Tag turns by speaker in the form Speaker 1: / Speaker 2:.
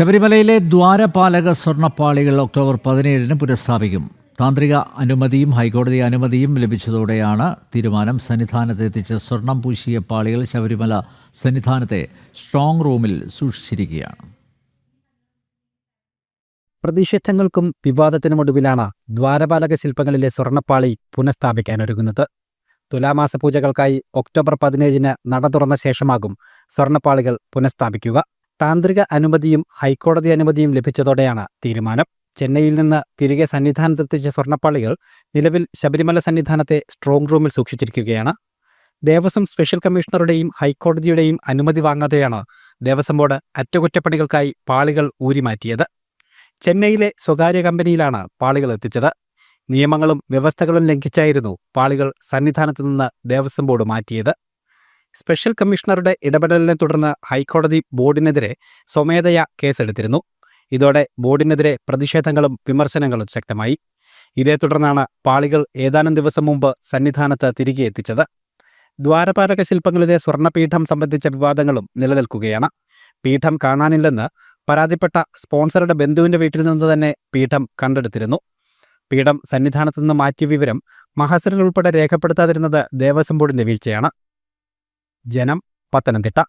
Speaker 1: ശബരിമലയിലെ ദ്വാരപാലക സ്വർണപ്പാളികൾ ഒക്ടോബർ പതിനേഴിന് പുനഃസ്ഥാപിക്കും. താന്ത്രിക അനുമതിയും ഹൈക്കോടതി അനുമതിയും ലഭിച്ചതോടെയാണ് തീരുമാനം സന്നിധാനത്ത് എത്തിച്ച സ്വർണം പൂശിയ പാളികൾ ശബരിമല സന്നിധാനത്തെ സ്ട്രോങ് റൂമിൽ സൂക്ഷിച്ചിരിക്കുകയാണ്
Speaker 2: പ്രതിഷേധങ്ങൾക്കും വിവാദത്തിനുമൊടുവിലാണ് ദ്വാരപാലക ശില്പങ്ങളിലെ സ്വർണപ്പാളി പുനഃസ്ഥാപിക്കാനൊരുങ്ങുന്നത്. തുലാമാസ പൂജകൾക്കായി ഒക്ടോബർ പതിനേഴിന് നട തുറന്ന ശേഷമാകും സ്വർണപ്പാളികൾ പുനഃസ്ഥാപിക്കുക. താന്ത്രിക അനുമതിയും ഹൈക്കോടതി അനുമതിയും ലഭിച്ചതോടെയാണ് തീരുമാനം. ചെന്നൈയിൽ നിന്ന് തിരികെ സന്നിധാനത്തെത്തിച്ച സ്വർണപ്പാളികൾ നിലവിൽ ശബരിമല സന്നിധാനത്തെ സ്ട്രോങ് റൂമിൽ സൂക്ഷിച്ചിരിക്കുകയാണ്. ദേവസ്വം സ്പെഷ്യൽ കമ്മീഷണറുടെയും ഹൈക്കോടതിയുടെയും അനുമതി വാങ്ങാതെയാണ് ദേവസ്വം ബോർഡ് അറ്റകുറ്റപ്പണികൾക്കായി പാളികൾ ഊരിമാറ്റിയത്. ചെന്നൈയിലെ സ്വകാര്യ കമ്പനിയിലാണ് പാളികൾ എത്തിച്ചത്. നിയമങ്ങളും വ്യവസ്ഥകളും ലംഘിച്ചായിരുന്നു പാളികൾ സന്നിധാനത്ത് നിന്ന് ദേവസ്വം ബോർഡ് മാറ്റിയത്. സ്പെഷ്യൽ കമ്മീഷണറുടെ ഇടപെടലിനെ തുടർന്ന് ഹൈക്കോടതി ബോർഡിനെതിരെ സ്വമേധയാ കേസെടുത്തിരുന്നു. ഇതോടെ ബോർഡിനെതിരെ പ്രതിഷേധങ്ങളും വിമർശനങ്ങളും ശക്തമായി. ഇതേ തുടർന്നാണ് പാളികൾ ഏതാനും ദിവസം മുമ്പ് സന്നിധാനത്ത് തിരികെ എത്തിച്ചത്. ദ്വാരപാലക ശില്പങ്ങളിലെ സ്വർണപീഠം സംബന്ധിച്ച വിവാദങ്ങളും നിലനിൽക്കുകയാണ്. പീഠം കാണാനില്ലെന്ന് പരാതിപ്പെട്ട സ്പോൺസറുടെ ബന്ധുവിന്റെ വീട്ടിൽ നിന്ന് തന്നെ പീഠം കണ്ടെടുത്തിരുന്നു. പീഠം സന്നിധാനത്തുനിന്ന് മാറ്റിയ വിവരം മഹസറിൽ ഉൾപ്പെടെ രേഖപ്പെടുത്താതിരുന്നത് ദേവസ്വം ബോർഡിന്റെ വീഴ്ചയാണ്. ജനം പത്തനംതിട്ട